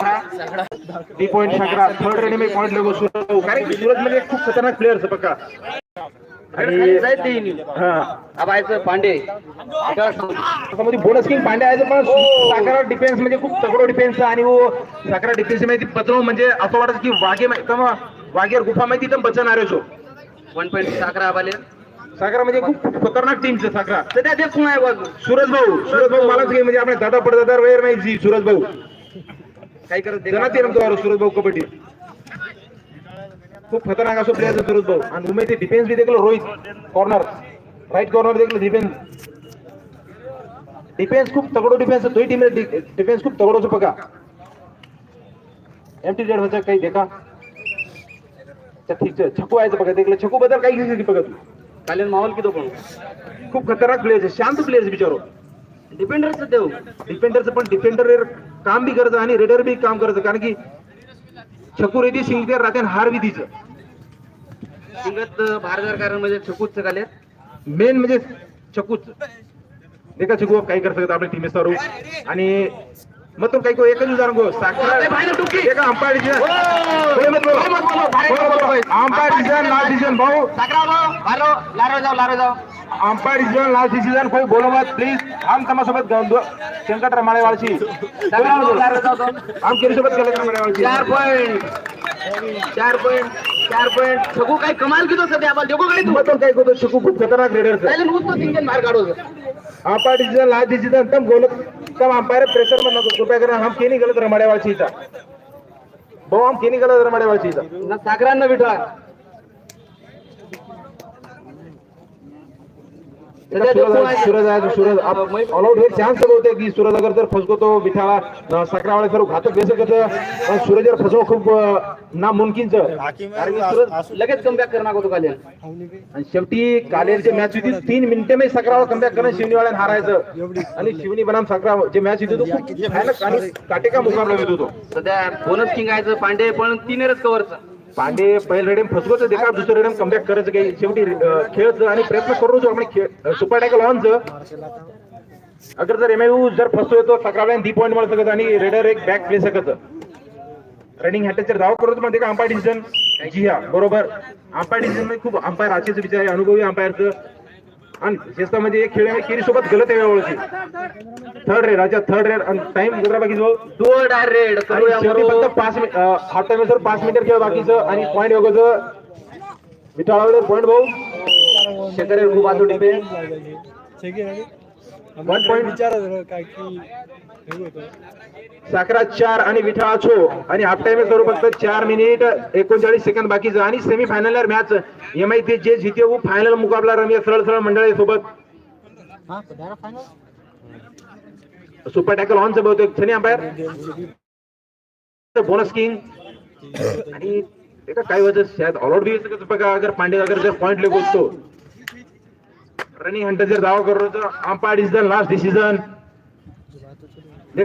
एक पॉईंट साखरा थर्ड रेडी में पॉईंट लगो सूरज कारण की सूरजमध्ये खूप खतरनाक प्लेअर बघा. आणि पांडे बोनस किंग पांडे आहे पण साखरा डिफेन्स म्हणजे खूप तगडो डिफेन्स आणि साखरा डिफेन्समध्ये पत्र म्हणजे असं वाटत की वागे वाघेर गुफा माहिती एकदम बचणार जो वन पॉईंट साखरा आबाले. साखरा म्हणजे खूप खतरनाक टीमचं साखरा सध्या तेच कोण आहे बघ सूरज भाऊ सूरज भाऊ मलाच घे म्हणजे आपले दादा पडदादा वेळ नाही जी सूरज भाऊ. काय करत ते? रमतो सूरज भाऊ कबड्डी. खूप खतरनाक असो प्लेअर सूरज भाऊ. आणि उमेद डिफेन्स भी देखलो रोहित कॉर्नर राईट कॉर्नर देखलो डिफेन्स डिफेन्स खूप तगडो डिफेन्स दोही टीम डिफेन्स खूप तगडो बघा. एम टी जेड काही देखा. तर ठीक आहे छकू आहे बघा देखलं छकू बद्दल काही घेतली बघा तू. कालीन माहोल किती कोण? खूप खतरनाक प्लेअर शांत प्लेअर बिचारो. डिपेंडरच देऊ डिफेंडरचं पण डिफेंडर काम बी करतं आणि रेडर बी काम करतं कारण की छकू रेडी सिंगतेर राहते हार बी तिचं. सिंगत भारदार कारण म्हणजे छकूच काले मेन म्हणजे छकूच. देखा छकू काही कर सकता आपल्या टीम सरू. आणि मग तो काही को एकच उदाहरण गो Sakhara. Umpire umpire decision last decision भाऊ. लारो लारो जाऊ अंपायर डिसिजन लास्ट डिसिजन कोई बोलो मत प्लीज हम तमासोबत शंकट रमाळे वाळशी. हम केरीसोबत गेले रमाळे वाळशी चार पॉईंट चार पॉईंट चार पॉईंट छकू काय कमाल किती सध्या आम्हाला देखो काय तू? मग तो काही को छकू खूप खतरनाक रेडर बाहेर काढू डिसिजन लास्ट डिसिजन तम गोल सब अंपायर प्रेशर में नको कृपया करा हम केनी गलत रमाड़े वाली था भाऊ हम केनी गलत रमाड़े वाली था ना साखरांना विठा सध्या देखो सूरज आहे. सूरज आहे सूरज ऑल आउट हे चान्स होते की सूरज अगर जर फसको तो बिठाळा सकरावाळे सर घातक बेस पण सूरज जर फसव खूप नामुमकिनच कारण की सूरज लगेच कमबॅक करणार होतो कालीन. आणि शेवटी कालेरची मॅच होती तीन मिनिटे मध्ये सकरावा कमबॅक करणं शिवनीवाल्याने हारायचं. आणि शिवनी बनाम सकरा जे मॅच होती तो खूप भयानक आणि काटेका मुकाबला होतो तो. सध्या बोनस किंग आहे पांडे पण तीनच कव्हरचा पांडे पहिलं रेडम फसवत देखा दुसरं रेडम कमबॅक करायचं काही शेवटी खेळत आणि प्रयत्न करू जो आपण सुपर टॅकल ऑन अगर जर एमआययू जर फसतोय तो सकाळी दी पॉईंट मला सकत आणि रेडर एक बॅक प्ले सकत रनिंग हॅटेचर धाव करत म्हणजे का अंपायर डिसिजन जी हा बरोबर. अंपायर डिसिजन खूप अंपायर आचेच विचार आहे अनुभवी अंपायरचं आणि शेस्तामध्ये एक खेळ आहे केरी सोबत गलत आहे ओळखी थर्ड रेड राजा थर्ड रेड आणि टाइम जरा बाकी जो शेवटी मरो. फक्त पाच मिनिट हाफ टाइम सर पाच मिनिट खेळ बाकीचं आणि पॉईंट योगाचं विठाळावर पॉईंट भाऊ शेखर खूप आतो डिपे वन पॉईंट काय की साखरा चार आणि विठाळा छो. आणि हाफ टाइम करू फक्त चार मिनिट एकोणचाळीस सेकंद बाकीचं आणि semi final match M I ते जे जिते वो फायनल मुकाबला रम्या सरळ सरळ मंडळी सोबत. सुपर टॅकल ऑन बहुतेक. सनी अंपायर बोनस किंग आणि काय होतं शायद ऑल आउट भी हो सकत बघा अगर पांडे अगर जर पॉइंट ले गोष्टो रनिंग हंटर जर दावा करू तर अंपायर डिसिजन लास्ट डिसिजन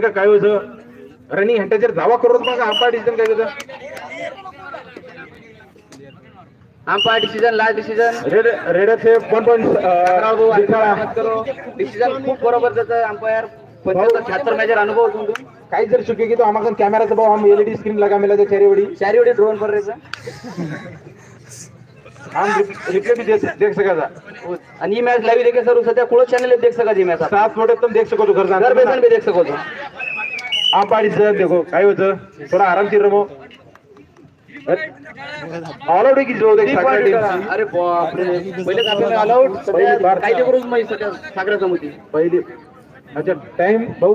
का काय होतं? रनिंग हंटर जर दावा करू बघा अंपायर डिसिजन काय होतं? Umpire decision last decision raid रेडचे one point decision खूप बरोबर त्याचं अंपायर पंच्याहत्तर शहात्तर मॅचर अनुभव होतो. तू काही जर चुकी की तो आम्हाला कॅमेराचा भाव हम एलईडी स्क्रीन लगा मिला त्या चारी वडी. चारी वेळी ड्रोन पर रेचा. हम रिप्ले भी देख देख सका आणि ही मॅच लाईव्ह देखे सर सध्या कुळ चॅनल देख सका जी मॅच सात मिनट तुम देख सको तो घर घर बेसन भी देख सको तो अंपायर डिसिजन देखो काय होतं? थोडा आरामशीर रमो. ऑल आउट की जो देख Three साखरा point टीम विटाळा. अरे अलाउड पहिली बार. काही ते करूच माहिती सध्या साखरा समिती पहिली. अच्छा टाइम भाऊ.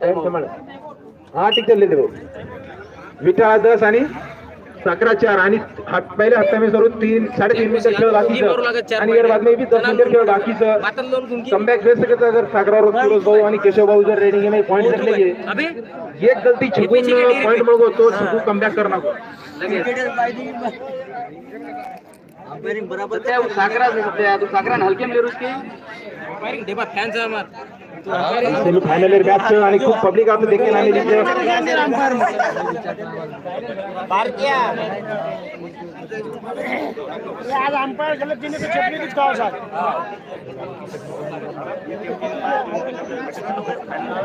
टाइम सांभाळ हा ते भाऊ विटा दस आणि साखरा चार आणि हात पहिले हप्ता मी सरू तीन साडेतीन मिनिटं खेळ बाकीचं. आणि यार बाद में भी दस मिनिटं खेळ बाकीचं. कमबॅक दे सकत अगर सागरावर फिरोज भाऊ आणि केशव भाऊ जर रेडिंग में पॉइंट जर लेगे एक गलती छकून पॉइंट मिळगो तो छकू कमबॅक करणार सध्या साखरा सध्या. तू साखरा हलके मिळे रुसकी सेमी फायनल मॅच आणि खूप पब्लिक आपलं देखील आणि आज अंपायर गेलं तिने ते चटनी किस खाओ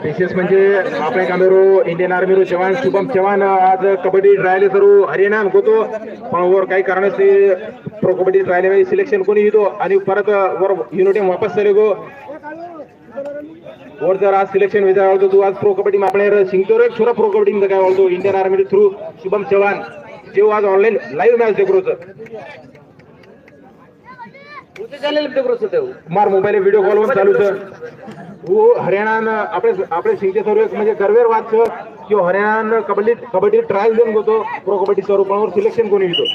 विशेष म्हणजे आपल्या कामेरो इंडियन आर्मीरो जवान शुभम चव्हाण आज कबड्डी ट्रायल सरू हरियाणा होतो पण वर काही कारणाचे प्रो कबड्डी ट्रायल सिलेक्शन कोणी येतो? आणि परत वर युनिटी वापस चले गो वर जर आज सिलेक्शन व्हायचा आवडतो. तू आज प्रो कबड्डी आपल्या शिंगतो रे छोरा प्रो कबड्डी काय आवडतो? Indian army through Shubham Chavan. जेव्हा आज ऑनलाईन लाईव्ह मॅच देखो उते चालेल ते करू सध्या मार मोबाईल व्हिडिओ कॉल वर चालू सर वो हरियाणा आपले आपले शिंगचे सर्व एक म्हणजे गर्वेर वाद छ की हरियाणा कबड्डी कबड्डी ट्रायल देऊन होतो. प्रो कबड्डी स्वरूपावर सिलेक्शन कोणी येतो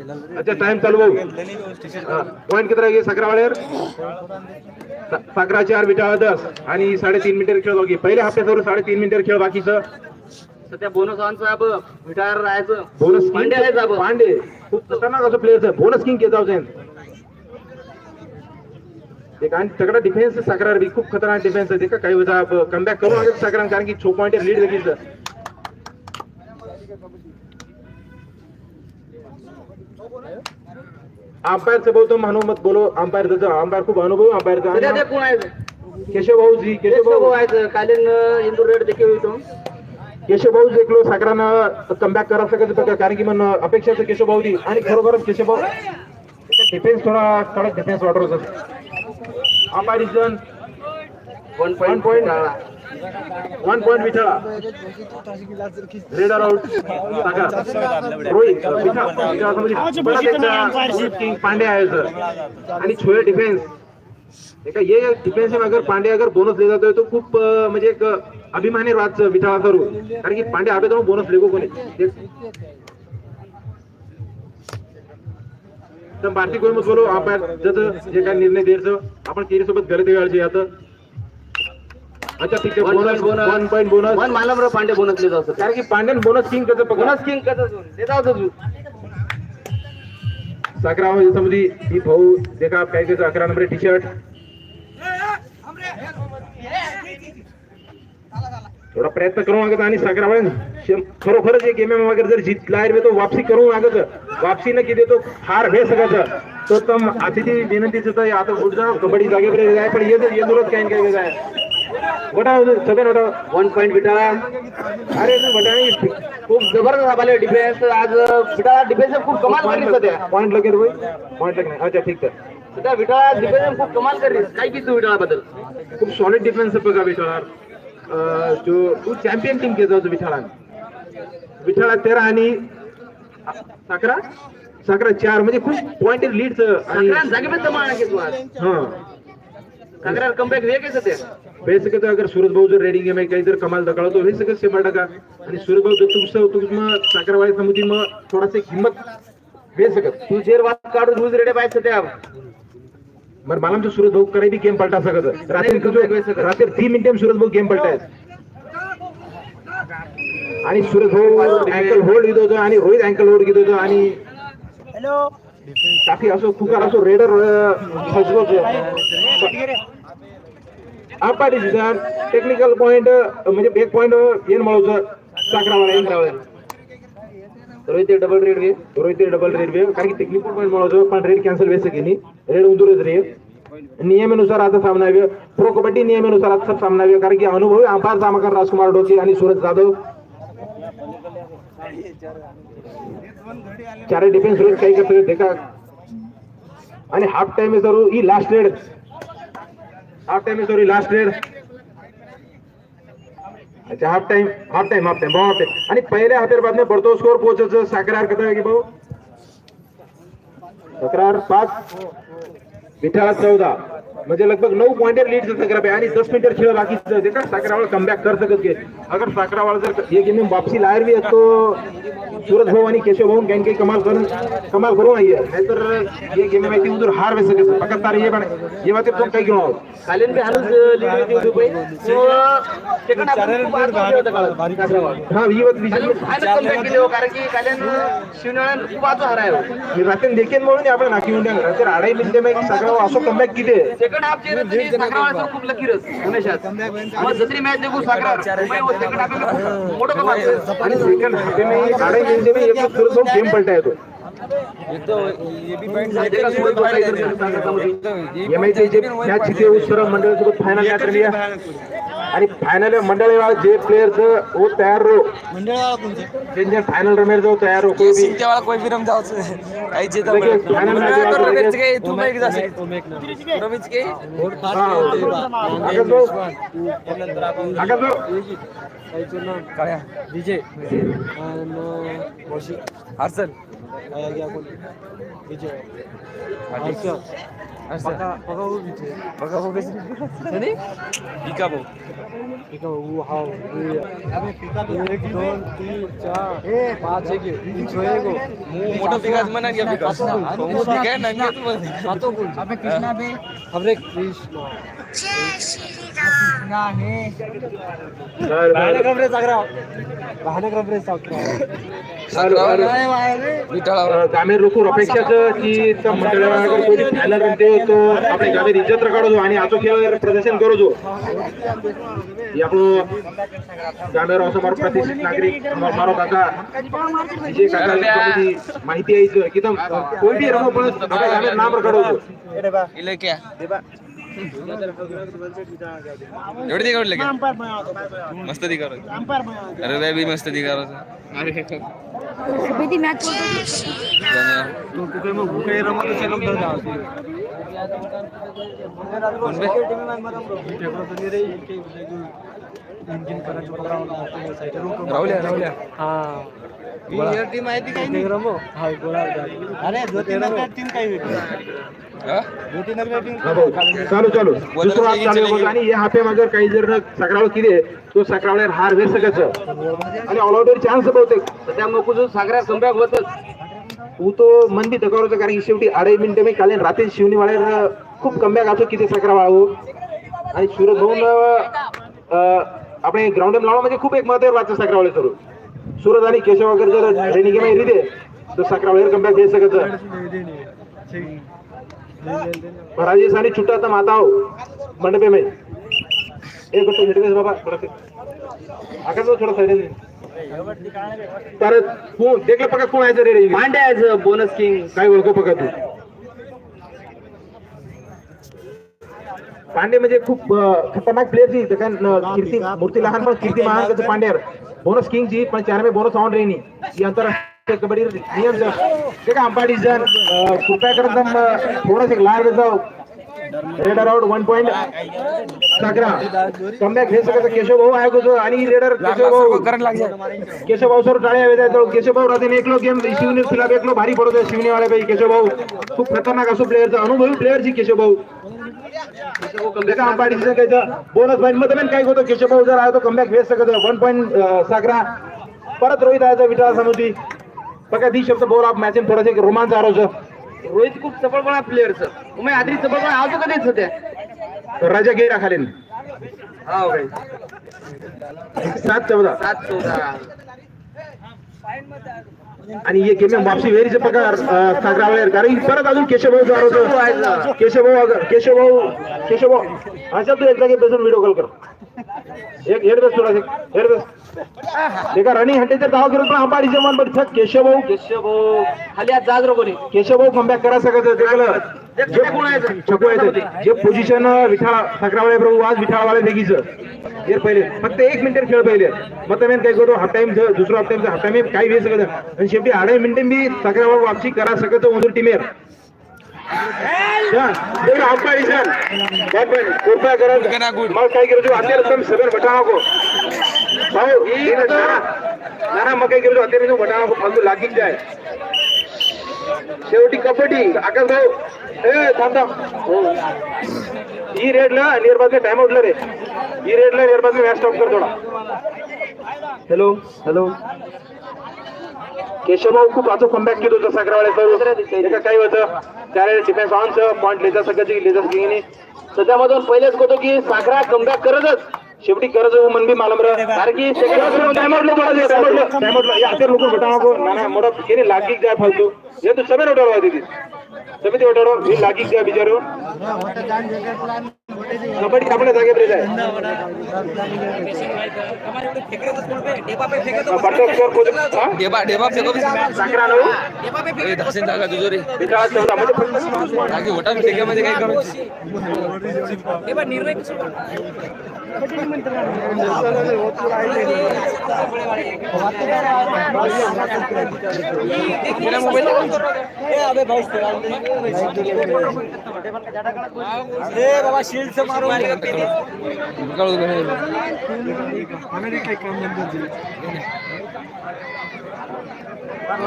अच्छा टाइम चालू पॉईंट किती राहिले? सकरावाळेर साखरा चार विटा दस. आणि साडेतीन मिनिटं खेळ बाकी. पहिले हप्त्यावर साडेतीन मिनिटं खेळ बाकीचं. सध्या बोनस ऑन साहेब विटार राहायचं. बोनस पांडे आहे साहेब पांडे. खूप खतरनाक असं प्लेअर बोनस किंग घेत जाऊ एक आणि तगडा डिफेन्स बी. खूप खतरनाक डिफेन्स आहे. का काही वेळा कमबॅक करून साखरान कारण की छो पॉईंट लीड देखील अंपायरचं बोलतो म्हणून मत बोलो अंपायर त्याचा अंपायर खूप अनुभव अंपायरचा कोण आहे? केशव भाऊजी केशव केशव भाऊ आहे कालीन इंदूर रेड देखील येतो. केशव भाऊ देखलो साखरानं कमबॅक करा शकत होतं कारण की मन अपेक्षाचं केशव भाऊ दी आणि खरोखरच केशव भाऊ डिफेन्स थोडा कडक डिफेन्स वाटत होता अंपायरिजन one One point. One point विठाळा raider out Rohit विठा पांडे आहे सर आणि छोए डिफेन्स एका ये डिफेन्स में अगर पांडे अगर बोनस ले जातोय तो खूप म्हणजे एक अभिमानी राज विठाळा करू कारण की पांडे आबे तो बोनस लेगो कोणी. तर भारतीय कोण बोलो आपण जसं जे काय निर्णय द्यायचं आपण केरी सोबत गलती वेळाची आता. अच्छा ठीक आहे bonus bonus. One point bonus one Pande bonus जाऊ सर कारण की पांड्यान बोनस किंग पकडा बोनस किंग कसं ते जाऊ तू साखरामध्ये समजी ही भाऊ देखा काय अकरा नंबर टी शर्ट थोडा प्रयत्न करू लागत आणि साखरामध्ये खरोखरच एक गेम वगैरे जर जितला आहे तो वापसी करू लागत वापसी न किती तो हार हे सगळं तो तम अतिथी विनंतीच आता पुढचा कबड्डी जागेवर जाय पण येत येतच काही काही काय वटा सगळं वटा. वन पॉईंट विटाळा अरे वटा खूप जबरदस्त आले डिफेन्स आज विटाळा डिफेन्स खूप कमाल करी सध्या पॉईंट लगे रे पॉईंट लगे अच्छा ठीक आहे. सध्या विटाळा डिफेन्स खूप कमाल करी काय किती विटाळा बद्दल खूप सॉलिड डिफेन्स आहे बघा विठाळा जो तू चॅम्पियन टीम घेत होतो विठाळा विठाळा तेरा आणि साखरा साखरा चार. म्हणजे खूप पॉइंट लीड आणि सगळ्या जागे पण जमा की तू आज? हा. कमबॅक वेग आहे हे सगळं अगर सूरज भाऊ जर रेडिंग गेम काही जर कमाल दखळतो हे सगळं शंभर टक्का आणि सूरज भाऊ जर तुमचं तुझं मग साखरवाडी समिती मग थोडासा हिंमत हे सगळं तू जेर वाद काढून यूज रेडे पाहिजे सध्या बरं मला आमचं सूरज भाऊ करायला गेम पलटा सकत रात्री रात्री तीन मिनिटे सूरज भाऊ गेम पलटायत आणि सूरज भाऊ अँकल होल्ड घेत होतो आणि रोहित अँकल होल्ड घेत होतो आणि हेलो काफी असो खुकार असो रेडर फसलो आपाटी सर टेक्निकल पॉइंट म्हणजे एक पॉइंट ಏನ್ ಮಾಡೋದು ಸಾಕ್ರಾವಳ ಏನ್ रोहित डबल रेड वे रोहित डबल रेड वे कारण की टेक्निकल पॉइंट ಮಾಡೋದು पण रेड कॅन्सल वेस की रेड उंदूर रे नियमानुसार आता सामना आहे प्रो कबड्डी नियमानुसार आता सामना आहे कारण की अनुभवी अंपायर सामकर राजकुमार डोके आणि सूरज जाधव चार डिफेन्स रोज काही करतो देखा आणि हाफ टाइम आहे सर ही लास्ट रेड हाफ टाइम है सॉरी लास्ट रेड अच्छा half time half time half time भाऊ हाफ टाइम आणि पहिल्या हाफेर बाद पडतो स्कोर पोहोचायचं साखरार कथा आहे की भाऊ? तक्रार पाच. विठाळा चौदा. म्हणजे लगभग नऊ पॉइंटर लीड साखरा पे आणि दस मिनिटर खेळ बाकी ते का साखरावाळ कमबॅक कर सकत के. अगर साखरावाळ जर ये गेम में वापसी लायर भी है तो सूरज भाऊ आणि केशव भाऊ काही काही कमाल करून कमाल करू नाहीये नाहीतर ये गेम में माहिती उधर हार वेस सकत पकड तार ये पण ये बात तो काही घेऊ आहोत. कालीन बी हालूच लीड होती दुबई तो सेकंड आपण खूप होता हा ही बात विजय फायनल कमबॅक केले हो कारण की कालीन शिवनाळ्यान खूप आज हराय हो. मी देखील म्हणून आपण नाकी इंडिया रात्री अढाई मिनिटे में सगळं असो कमबॅक किती सेकंड सेकंड हाफची साखरावाला खूप लकीरच उमेशात. मग दुसरी मॅच देखू साखरा उमेश वो सेकंड हाफ मोठं कमाल. आणि सेकंड हाफे में अढ़ाई मिनटे में एक फिर तो गेम पलटा है तो एमआयचे जे मॅच फायनल मॅच रही है आणि फायनल मंडळ जे प्लेयर्स वो तयार रहो मंडळाला कोणते? जिन फाइनल रमेर जो तयार हो कोई भी कोई भी रम जाओ फाइनल है के तू मैं जा रमेश के विजय हर्षल. बघा भाऊ कशी पिका भाऊ मोठा पिका म्हणा घ्या पिका पिका नंगे तू हरे कृष्ण तर- कमरे सागरा वाहने कमरे सागरा विटाळा गामेर लोक अपेक्षाच की त्या मंडळाकडे कोणी फायनल रमते तो આપણે ગામે ઇજ્જત રખાડો છો આની આચો ખેલ પ્રદર્શન કરો છો એ આપણો ગામેરો असं મારો પ્રતિષ્ઠિત નાગરિક અમારો મારો કાકા વિજય કાકા બધી માહિતી આવી છે કીધું કોઈ બી રમો પણ આપણે ગામે નામ રખાડો છો इले क्या एवढे दिगा उडले क्या अंपायर बनाओ मस्त दिगा अंपायर बनाओ अरे वे भी मस्त दिगा बेटी मॅच राहुल्या राहुल्या अरे माहिती काही नाही. अरे काही चालू चालू. दुसरा आणि मागर काही जर साखरावर किदे तो साखरावर हार वेस सगळ्याच. आणि ऑल आउट चान्स बहुतेक. त्या नको जो साखरा होतच. तू तो मंदी तकावरचा कारण की शेवटी अडे मिनिटं मी कालेन रात्री शिवनी वाड्यावर खूप कमबॅक असो किती सकरा वाळू आणि सुरत होऊन आपण ग्राउंड लावून म्हणजे खूप एक महत्वाचं साखरावाले सुरू સુરત અને કેશવ વગર જર ટ્રેનિંગ માં રીતે તો સાકરાવાળી કમ્બેક દઈ શકે છે राजेश आणि छुट्टा तर माता हो मंडपे में एक गोष्ट हिटवेस बाबा थोडा से आकाश भाऊ थोडा साइड परत कोण देखलं पका कोण आहे रे रे पांड्या बोनस किंग काय ओळखो बघा तू पांडे म्हणजे खूप अं, खतरनाक प्लेयर जी त्या कीर्ती मूर्ती लहान पण कीर्ती महान कसं पांड्यार बोनस किंग जी पण चार में बोनस ऑन रेनी ही आंतरराष्ट्रीय कबड्डी नियम છે. ते का अंपायर डिसिजन कृपया करून तम थोडस एक लार जाओ रेडर आउट वन पॉइंट सागरा कमबॅक हे सगळं केशव भाऊ आहे को जो आणि रेडर केशव भाऊ करंट लाग केशव भाऊ सर टाळ्या वेदाय तो केशव भाऊ राहते एकलो गेम शिवने फिला एकलो भारी पडतो शिवने वाले भाई केशव भाऊ खूप खतरनाक असो प्लेअरचा अनुभवी प्लेअर जी केशव भाऊ देखा बोनस पॉईंटमध्ये पण काय होतं. केशव भाऊ जर आहे तो कमबॅक वेस्ट सकत वन पॉईंट सागरा. परत रोहित आहे विटाळ समुद्री बघा दी शब्द बोल आप मॅच थोडासा एक रोमांच आरोच रोहित खूप चपळपणा प्लेअरचं उमेश आधी चपळपणा आवतो कधीच सध्या राजा गेरा खालील हा भाई सात चौदा. सात चौदा. आणि हे गेम वापसी वेरीचे पगार सागरावळे कारण परत अजून केशव जाणार आरोच केशव केशवभाऊ अगर- केशव केशव तू एकदा बसून व्हिडिओ कॉल कर एक हेड बेस थोडा हेड बेस देखा रनिंग हंटेचे धाव करत पण अंबाडीचे मन पण थक केशव भाऊ केशव भाऊ खाली आज जाज रो कोणी केशव भाऊ कमबॅक करा सगळं देखलं ते छकून आहे. छकू आहे. जे पोझिशन विठाळा सागरावळे प्रभू आज विठाळवाले देखीचं हे पहिले. फक्त एक मिनिट खेळ पहिले. मग तुम्ही काय करू हाफ टाइम दुसरं हाफ टाइम हाफ टाइम काही वेळ सगळं. आणि शेवटी अढाई मिनिटे मी सागरावर वापसी करा सगळं तो टीमेर ಅಂಬಾರಿ ಸರ್ ಒಬ್ಬರು ಕೃಪಾ ಕರೋದು ಮಕ್ಕಳಿಗಿರೋದು ಹದಿನೈದು ತಮ್ಮ ಸಬರ್ ಬಟ ಹೋಗು ನಾವು ಈಗ ನನ್ನ ಮಕ್ಕಳಿಗಿರೋದು ಹದಿನೈದು ಬಟ ಹೋಗು ಬಂದು ಲಾಗಿದ್ದೆ शेवटी कबड्डी अकल भाऊ ए थांबा ఈ రేట్ లో నియర్ బై టైం అవుట్ రే ఈ రేట్ లో నియర్ బై వేస్ట్ అవుట్ కర్ हॅलो केशव भाऊ खूप आजो कमबॅक केलो होता एका काय होतं त्यावेळेस डिफेन्स ऑन पॉईंट लेजा सगळ्याची लेजा सगळी सध्यामधून पहिलेच होतो की साखरा कमबॅक करतच शेवटी करज मन बी मालम रे कारण की टाइम लोक बटावा को ना ना केने लागी फालतू ये तो रोडवा दीदी ಸಮಿತಿ ಹೊಟ್ಟರು ಇಲ್ಲಿ ಹಾಕಿದ್ಯಾ ಬಿಜಾರು ಕಬಡ್ಡಿ ಕಬಡ್ಡಿ ಹಾಗೆ ಬರೀದೆ डेबा मोबाईल बाबा शील्ड से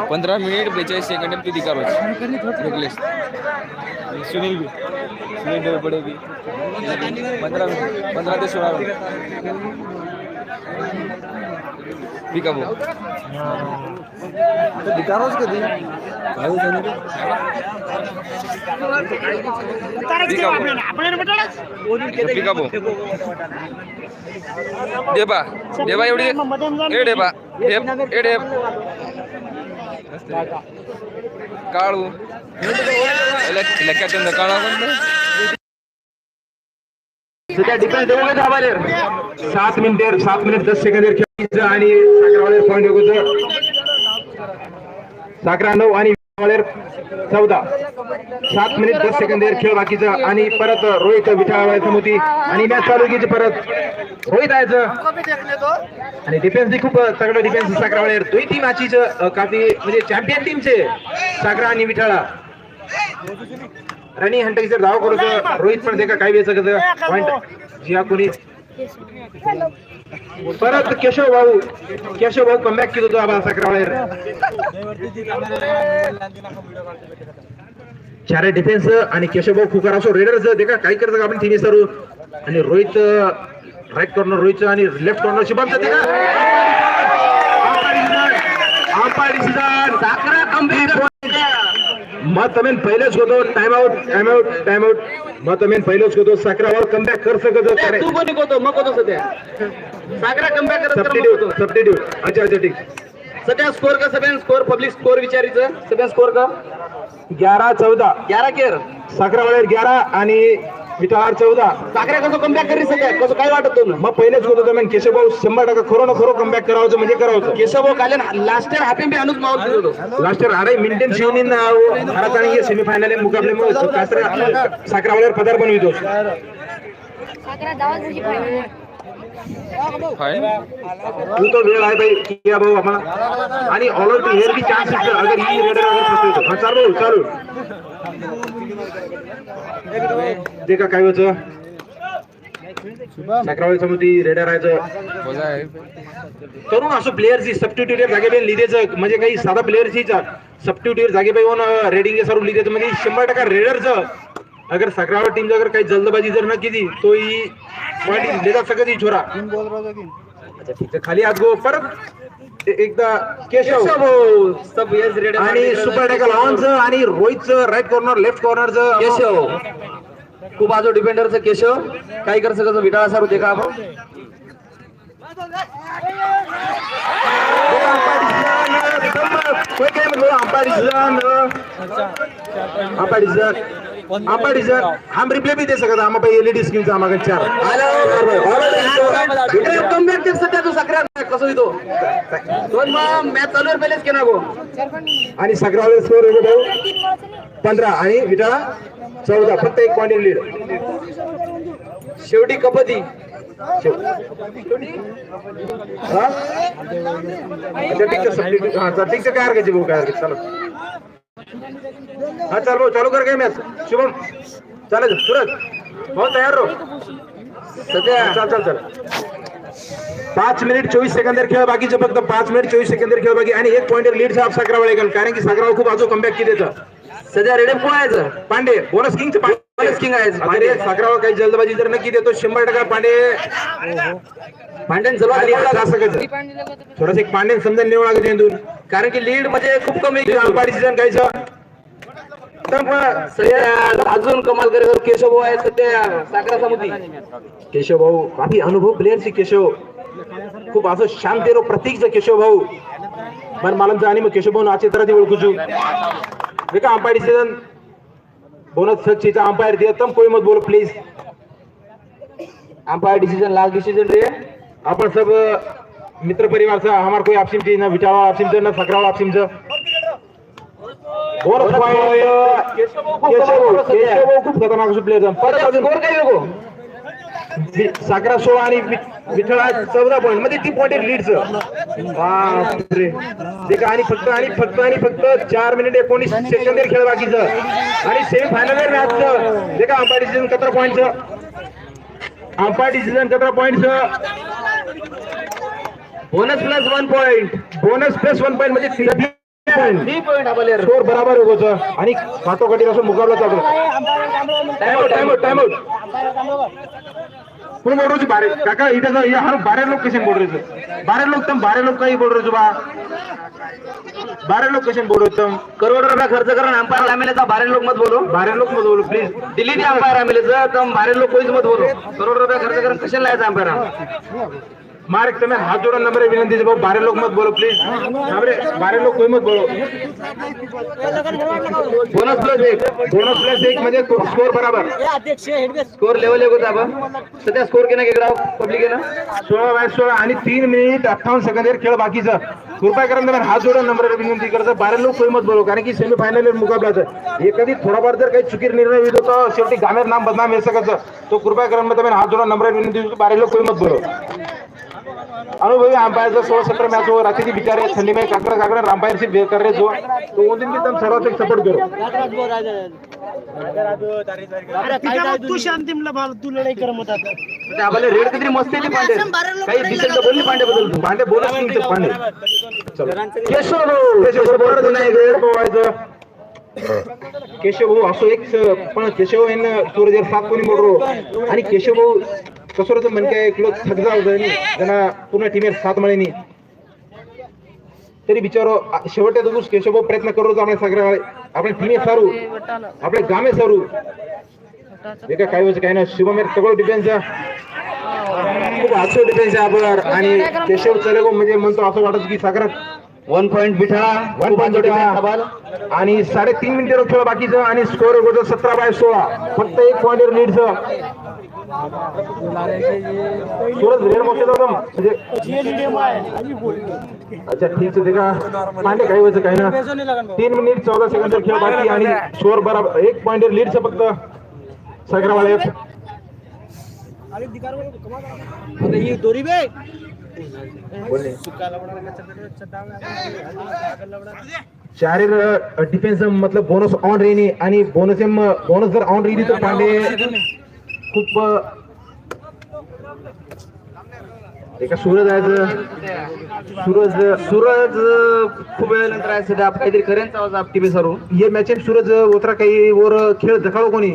पंधरा मिनिट बेचाळीस सेकंड तू दिका सुनील भी सुनील डोळे बडे भी पंधरा पंधरा ते सोळा पिकाबो विचारोच कधी? काय एवढी. ए डे बा. ए डेब काळू लक्षात काळा डिफेन्स देऊ का धाबालेर? सात मिनिट सात मिनिट दस सेकंद खेळायचं आणि साखरावाले पॉईंट होतं साखरा नऊ आणि चौदा. सात मिनिट दस सेकंद खेळ बाकीचा आणि परत रोहित विठाळावाले समोती आणि मॅच चालू की परत? रोहित आहे आणि डिफेन्स खूप तगडं डिफेन्स साखरावाले दोन टीम आचीच काफी म्हणजे चॅम्पियन टीमचे साखरा आणि विठाळा. रनिंग हंटर जर धाव करू रोहित पण देखा काय वेळ पॉइंट जिया कोणी परत केशव भाऊ. केशव भाऊ कमबॅक केलो तो आम्हाला साखरा चार डिफेन्स आणि केशव भाऊ खुकार असो रेडर्स देखा काय करतो का आपण तिने सर? आणि रोहित राईट कॉर्नर रोहित आणि लेफ्ट कॉर्नर शुभम देखा. आंबा डिसिजन साखरा मतमेन पहिलेच होतो time out time out time out मतमेन पहिलेच होतो साखरावर कमबॅक कर सकत होतो. तू कोणी होतो? मग होतो सध्या. साखरा कमबॅक करत होतो सबस्टिट्यूट अच्छा अच्छा ठीक. सध्या स्कोर का सगळ्या स्कोर पब्लिक स्कोर विचारायचं? सगळ्या स्कोर का? ग्यारा चौदा. ग्यारा केअर साखरावाले ग्यारा आणि विटार 14 सागऱ्या कसं कमबॅक करी सध्या कसं काय वाटत तुला मग पहिलेच होतो तुम्ही केशवभाऊ शंभर टक्का खरो ना खरो कमबॅक करावचं म्हणजे करावचं केशव काले लास्ट इयर हॅपी बी अनुज होतो. लास्ट इयर अरे मेंटेन शिवनी भारत आणि सेमीफायनल मुकाबले मग कासरा साकरावाळ्यावर पदार बनवितो साखरा दावा तुझी फायनल फाईन तू तो वेळ आहे भाई किया भाऊ आम्हाला. आणि ऑल ओव्हर हेअर बी चान्स अगर ही रेडर अगर फसतो तो. हा चालू. चालू देखा काय होतं? साकरावाळी समिती रेडर आहे करून असो प्लेयरची सबस्टिट्यूट जागे पाहिजे लिहिदेचं म्हणजे काही साधा प्लेयरची सबस्टिट्यूट जागे पाहिजे होऊन रेडिंग सर्व लिहिदेचं म्हणजे शंभर टक्का रेडरचं अगर साकरावाळ टीम जर काही जल्दबाजी जर न केली तो ही पॉईंट लिहितात सगळं ही छोरा. अच्छा ठीक आहे. खाली आज गो परत. एकदा केशव. भाऊ सब येस रेड आणि सुपर टॅकल ऑनचं आणि रोहितचं राईट कॉर्नर लेफ्ट कॉर्नरचं केशव. खूप आजो डिफेंडरचं केशव. काय कर सगळं विटाळा सारू देखा आपण? हम रिप्ले भी दे सकता हम एलईडी स्क्रीन चा आम्हाला चार. तू सक्रिय कसं येतो दोन मग मॅच चालू पहिलेच केला गो आणि सगळ्या स्कोर भाऊ. पंधरा आणि विटाळा चौदा फक्त एक पॉईंट लीड शेवटी कपती ठीक काय हरकत भाऊ, काय हरकत चला. हा चाल भाऊ चालू कर काय मॅच शुभम चालेल सुरज भाऊ तयार रहो. सध्या चाल चाल चाल. पाच मिनिट चोवीस सेकंदर खेळ बाकीचे फक्त पाच मिनिट चोवीस सेकंदर खेळ बाकी. आणि एक पॉईंट लीड साखरावं लागेल कारण की साखराव खूप आजो कमबॅक केले सध्या रेडे पोहायचं पांडे बोनस किंग Bonus आहे. पांडे साखराव काही जल्दबाजी जर नक्की देतो शंभर टक्का पांडे. असं कसं थोडस एक पांडे समजा निवड लागत येऊन कारण की लीडमध्ये खूप कमी अंपाडी सीझन सध्या अजून कमाल करेल केशव भाऊ आहे सध्या साखरा समुद्री केशव भाऊ काफी अनुभव प्लेयरची केशव. खूप असं शांतेरो प्रतीकचं केशव भाऊ पण मला आणि मग केशव भाऊ नाचे तर ओळखूचू देखा अंपाडी सीझन बोनस चीजा अंपायर दिया तुम कोई मत बोलो please umpire decision last decision रे आपण सब मित्र परिवार से हमार कोई आपसिम चीज ना विचारा आपसिम से ना सकरावा आपसिम से पॉइंट केशव केशव खूप खतरनाक सुटले अजून स्कोर काय नको साखरा सोळा आणि वि- विठ्ठला चौदा पॉईंटमध्ये ती पॉईंट लीडच ते का आणि फक्त आणि फक्त आणि फक्त चार मिनिट एकोणीस सेकंद खेळ बाकीचं. आणि सेमी फायनल का अंपायर डिसिजन कतरा पॉईंट अंपायर डिसिजन कतरा point bonus plus one point bonus plus one point म्हणजे पॉईंट स्कोर बराबर होतं आणि काटोकाटी असं मुकाबला चालू time out time out time out कोण बोल रहे बारे काका इधर ये हर बारह लोग कैसे बोल रहे थे बारह लोग तुम बारह लोग का ही बोल रहे हो बा. बारह लोग कैसे बोल रहे हो तुम? करोड रुपये खर्च करून अंपायर आम्ही बारे लोक मत बोलो? बारह लोग मत बोलो प्लीज दिल्ली ते अंपायर आम्ही तर बारे लोक मत बोलो? करोड रुपये खर्च करून कशाला लायचं अंपायर मार्क तुम्हें हाथ जोड़ा नंबर है विनंती से बारह लोग मत बोलो प्लीज हमरे बारह लोग कोई मत बोलो? बोनस प्लस एक. बोनस प्लस एक म्हणजे स्कोर बराबर. स्कोर लेवल एक होता सध्या स्कोर केना गेला पब्लिक आहे ना सोळा बाय सोळा आणि तीन मिनिट अठ्ठावन्न सेकंद खेळ बाकीचं. कृपया करून तुम्ही हात जोडून नंबर विनंती करतो बारा लोक कोई मत बोलो कारण की सेमीफायनल मुकाबला एखादी थोडाफार जर काही चुकीर निर्णय होईल तर शेवटी गामेर नाम बदनाम येऊ शकत तो कृपया करून मग तुम्ही हात जोडून नंबर विनंती बारा लोक कोई मत बोलो. अनुभवी अंपायर सोळा सतरा मॅच हो रात्री बिचारे थंडी में काकड़ा काकड़ा अंपायर से बेर कर रहे जो. तो उन दिन भी तुम सर्वाधिक सपोर्ट करो. तू शांतीमला भाव तू लढाई कर मत आता. रेड किती मस्त आहे ती पांडे. काही दिसेल तर बोलली पांडे बद्दल. पांडे बोला तुमचे पांडे. केशव भाऊ. केशव भाऊ बरोबर नाही केशव भाऊ असो एक पण केशव यांना सूर्य जर सात कोणी मोडरो आणि केशव भाऊ कसं मन काय किलो थक जाऊ त्यांना पूर्ण टीमेर साथ मिळेनी तरी बिचारो शेवटच्या दिवस केशव भाऊ प्रयत्न करू आपण सगळ्या आपल्या टीमे सारू. आपल्या गामे सारू. एका काही वेळेस काही ना शुभमेर सगळं डिफेन्स खूप आजचं डिफेन्स आहे आपण. आणि केशव चलेगो म्हणजे म्हणतो असं वाटत की सागरात. वन पॉईंट बिठा. वन पॉईंट आणि साडेतीन मिनिटं खेळ बाकीचं आणि स्कोर होतं सतरा बाय सोळा. फक्त एक पॉईंट लीड सूरज रेड मोठे म्हणजे अच्छा ठीक आहे ते का पांडे काही व्हायचं काही ना तीन मिनिट चौदा सेकंद खेळ बाकी आणि स्कोर बराबर एक पॉईंट लीडचं फक्त. सागरावाले ही दोरी बे. बोलले चार डिफेन्स मतलब बोनस ऑन रेनी आणि बोनस बोनस जर ऑन रेनी तर पांडे खूप एका सूरज आहे सूरज सूरज खूप वेळानंतर आहे सध्या. आपण काहीतरी करेन आवाज सरू. ये मॅच सूरज ओतरा काही वर खेळ दखाव कोणी?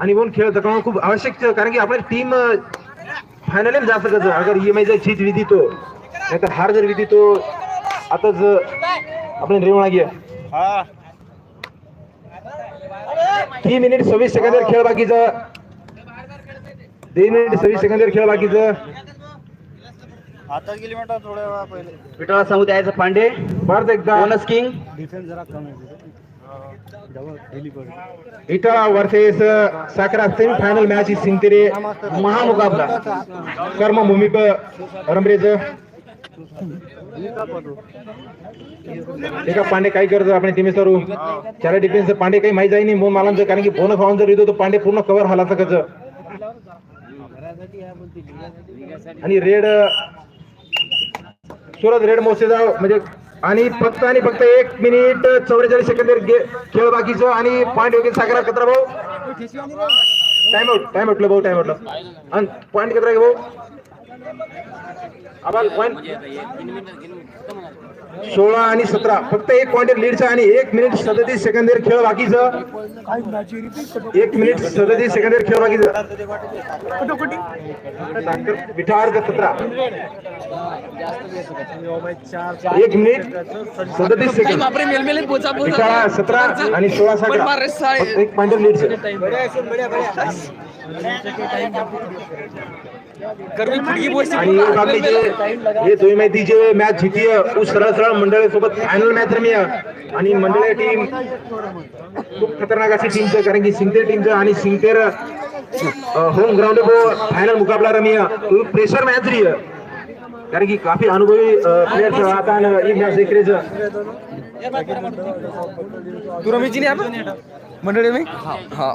आणि वरून खेळ दखावणं खूप आवश्यक आहे, कारण की आपली टीम फायनल जा सकत अगर ये मॅच जीत विधी तो नाहीतर हार जर विधी तो आताच आपण रेवणा घ्या तीन मिनिट सव्वीस सेकंद खेळ बाकीचं. तीन मिनिट सव्वीस सेकंद खेळ बाकीचं. आता गेली म्हणता थोड्या वेळा पहिले. विठाला सांगू द्यायचं पांडे. परत एकदा. बोनस किंग डिफेन्स जरा कमी आहे इटा वर्सेस साकरा सेमीफायनल मॅच ही सिंगतेरे महामुकाबला. कर्मभूमी पर एका पांडे काय करतो आपण टीम चार डिफेन्स पांडे काही माहिती आहे नाही म्हणून मला कारण की फोन खाऊन जर येतो तो पांडे पूर्ण कव्हर हाला सकत आणि रेड सुरत रेड मोसेचा म्हणजे आणि फक्त आणि फक्त एक मिनिट चौवेचाळीस सेकंद खेळ बाकीचं आणि पॉईंट वगैरे सागरा कत्रा भाऊ टाइम आउट टाइम आउटलं भाऊ टाइम आउटलं आणि पॉईंट कत्रा भाऊ आबाल पॉईंट सोळा आणि सतरा. फक्त एक पॉइंट लीडचा आणि एक मिनिट सदतीस सेकंद खेळ बाकीचं. एक मिनिट सदतीस सेकंद खेळ बाकीचं. विठार सतरा. एक मिनिट सदतीस सेकंद विठाळा सतरा आणि सोळा साखरा एक पॉइंट लीडचं आणि एक जे हे तुम्ही माहिती जे मॅच जितीय उ सरळ सरळ मंडळी सोबत फायनल मॅच रमीय. आणि मंडळी टीम खूप खतरनाक अशी टीमचं कारण की सिंगतेर टीमचं आणि सिंगतेर होम ग्राउंड फायनल मुकाबला रमीय. प्रेशर मॅच रही है. कारण की काफी अनुभवी प्लेयर्स आता ही मॅच देख रहे तू रमेशची नाही आपण मंडळी मी हा.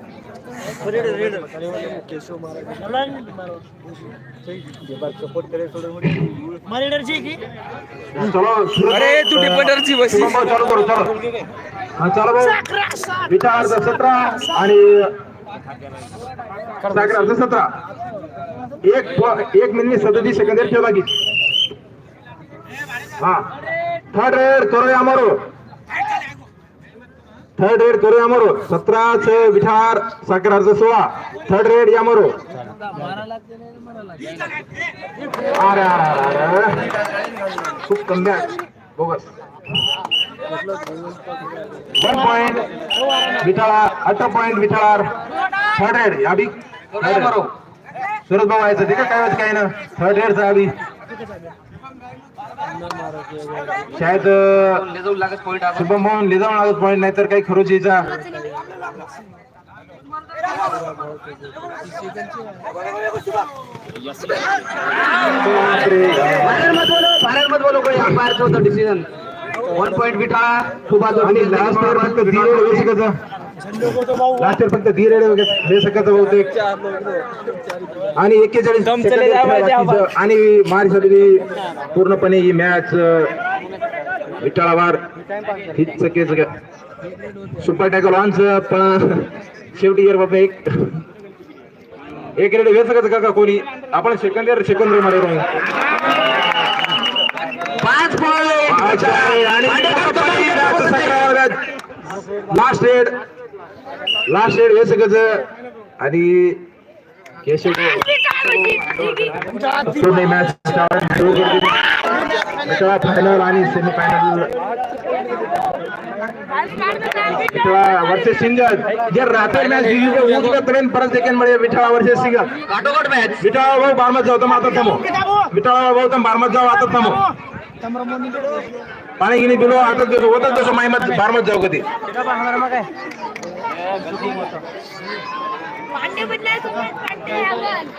अरे तू डिपेंडरची बस. शुभम भाऊ, चालू करू चलो. हा चला भाऊ. विचार सतरा आणि सतरा. एक एक मिनिट सदतीस सेकंद की हा. थर्ड रेड करो अमरो. थर्ड रेड करूया मरो सतरा छ विठार साखर अर्ज सोळा. थर्ड रेड या मरो अरे अरे खूप कमी बोगस वन पॉइंट विठाळा अठरा पॉइंट विठाळार. थर्ड रेड अभी थर्ड बरो सुरत भाऊ व्हायचं ते का काय काय ना? थर्ड रेडचा अभी शायद अं, ले जाऊ लागत पॉईंट शुभम पॉइंट नाहीतर काही होतं डिसिजन वन पॉईंट विठाळा सुभाष आणि लास्ट फक्त सकायचं लास्ट इयर फक्त धीर वेळ सकायचं बहुतेक. आणि एक्केचाळीस. आणि मारी झालेली पूर्णपणे ही मॅच विठाळावार हीच सुपर टॅकल लॉन्च पण शेवटी इयर बाबा एक. एक रेड वेळ सकायचं का कोणी? आपण सेकंड इयर सेकंड रे मध्ये राहू. पाच पॉईंट आणि लास्ट रेड लास्ट हे सगळं आणि केशव पूर्ण मॅच फायनल आणि सेमी फायनल विठळा वर्सेस सिंगल जे राहतोय मॅच दिली पर्यंत परत सेकंडमध्ये विठाळा वर्सेस सिंगल काटोकाट मॅच विठाळा भाऊ बारमत जाऊ तर आता थांबो विठाळा भाऊ तर बारमत जाऊ आता थांबो पाणी गिनी पिलो आता देतो होतं तसं माहिमत बारमत जाऊ कधी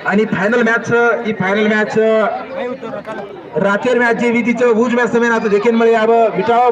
आणि फायनल मॅच ही फायनल मॅच रातेर मॅच जी तिचं भुज मॅच समेन आता देखील मला यावं विटावा